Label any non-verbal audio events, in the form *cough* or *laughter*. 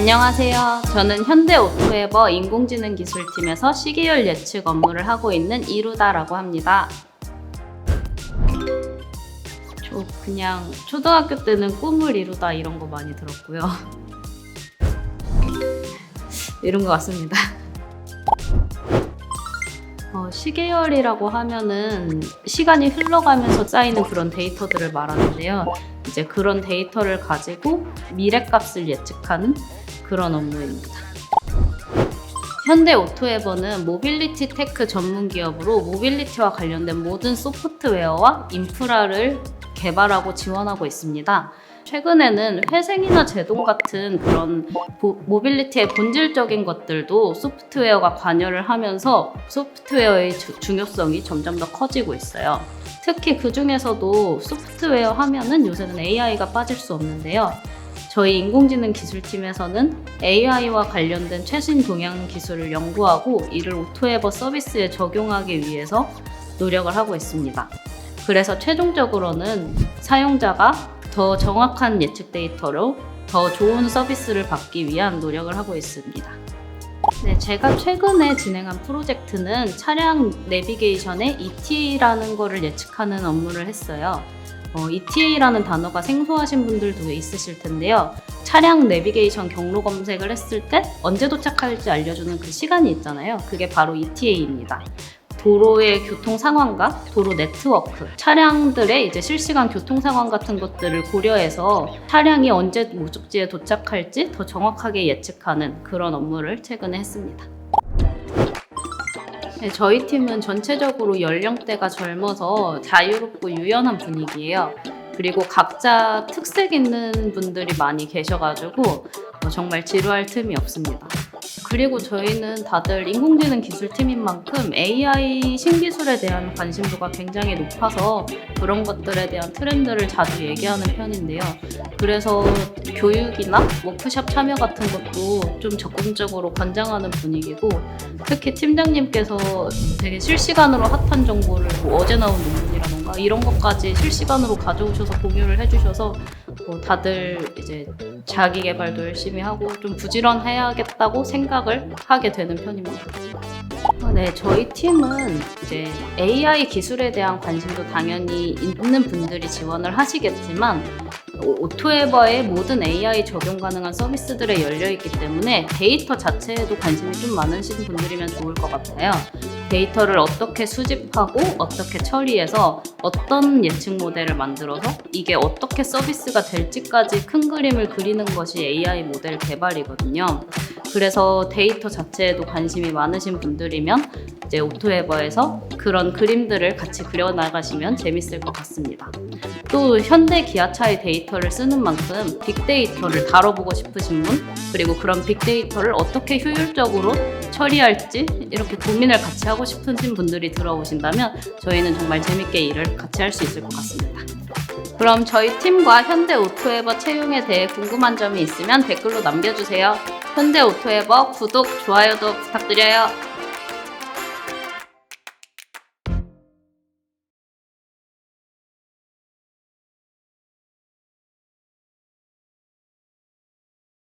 안녕하세요. 저는 현대 오토에버 인공지능 기술팀에서 시계열 예측 업무를 하고 있는 이루다라고 합니다. 저 그냥 초등학교 때는 꿈을 이루다 이런 거 많이 들었고요. *laughs* 이런 것 같습니다. 어, 시계열이라고 하면은 시간이 흘러가면서 쌓이는 그런 데이터들을 말하는데요. 이제 그런 데이터를 가지고 미래 값을 예측하는 그런 업무입니다. 현대 오토에버는 모빌리티 테크 전문 기업으로 모빌리티와 관련된 모든 소프트웨어와 인프라를 개발하고 지원하고 있습니다. 최근에는 회생이나 제동 같은 그런 보- 모빌리티의 본질적인 것들도 소프트웨어가 관여를 하면서 소프트웨어의 주- 중요성이 점점 더 커지고 있어요. 특히 그 중에서도 소프트웨어 하면은 요새는 AI가 빠질 수 없는데요. 저희 인공지능 기술팀에서는 AI와 관련된 최신 동향 기술을 연구하고 이를 오토에버 서비스에 적용하기 위해서 노력을 하고 있습니다. 그래서 최종적으로는 사용자가 더 정확한 예측 데이터로 더 좋은 서비스를 받기 위한 노력을 하고 있습니다. 네, 제가 최근에 진행한 프로젝트는 차량 내비게이션의 ETA라는 거를 예측하는 업무를 했어요. 어, ETA라는 단어가 생소하신 분들도 있으실 텐데요. 차량 내비게이션 경로 검색을 했을 때 언제 도착할지 알려주는 그 시간이 있잖아요. 그게 바로 ETA입니다. 도로의 교통 상황과 도로 네트워크, 차량들의 이제 실시간 교통 상황 같은 것들을 고려해서 차량이 언제 목적지에 도착할지 더 정확하게 예측하는 그런 업무를 최근에 했습니다. 네, 저희 팀은 전체적으로 연령대가 젊어서 자유롭고 유연한 분위기예요. 그리고 각자 특색 있는 분들이 많이 계셔가지고 어, 정말 지루할 틈이 없습니다. 그리고 저희는 다들 인공지능 기술팀인 만큼 AI 신기술에 대한 관심도가 굉장히 높아서 그런 것들에 대한 트렌드를 자주 얘기하는 편인데요. 그래서 교육이나 워크샵 참여 같은 것도 좀 적극적으로 권장하는 분위기고 특히 팀장님께서 되게 실시간으로 핫한 정보를 뭐 어제 나온 논문이라던가 이런 것까지 실시간으로 가져오셔서 공유를 해주셔서 뭐 다들 이제 자기 개발도 열심히 하고 좀 부지런해야겠다고 생각을 하게 되는 편입니다. 어, 네, 저희 팀은 이제 AI 기술에 대한 관심도 당연히 있는 분들이 지원을 하시겠지만 오- 오토에버의 모든 AI 적용 가능한 서비스들에 열려 있기 때문에 데이터 자체에도 관심이 좀 많으신 분들이면 좋을 것 같아요. 데이터를 어떻게 수집하고 어떻게 처리해서 어떤 예측 모델을 만들어서 이게 어떻게 서비스가 될지까지 큰 그림을 그리는 것이 AI 모델 개발이거든요. 그래서 데이터 자체에도 관심이 많으신 분들이면 이제 오토에버에서 그런 그림들을 같이 그려나가시면 재밌을 것 같습니다. 또 현대 기아차의 데이터를 쓰는 만큼 빅데이터를 다뤄보고 싶으신 분 그리고 그런 빅데이터를 어떻게 효율적으로 처리할지 이렇게 고민을 같이 하고 싶으신 분들이 들어오신다면 저희는 정말 재밌게 일을 같이 할 수 있을 것 같습니다. 그럼 저희 팀과 현대 오토에버 채용에 대해 궁금한 점이 있으면 댓글로 남겨주세요. 현대 오토에버 구독, 좋아요도 부탁드려요.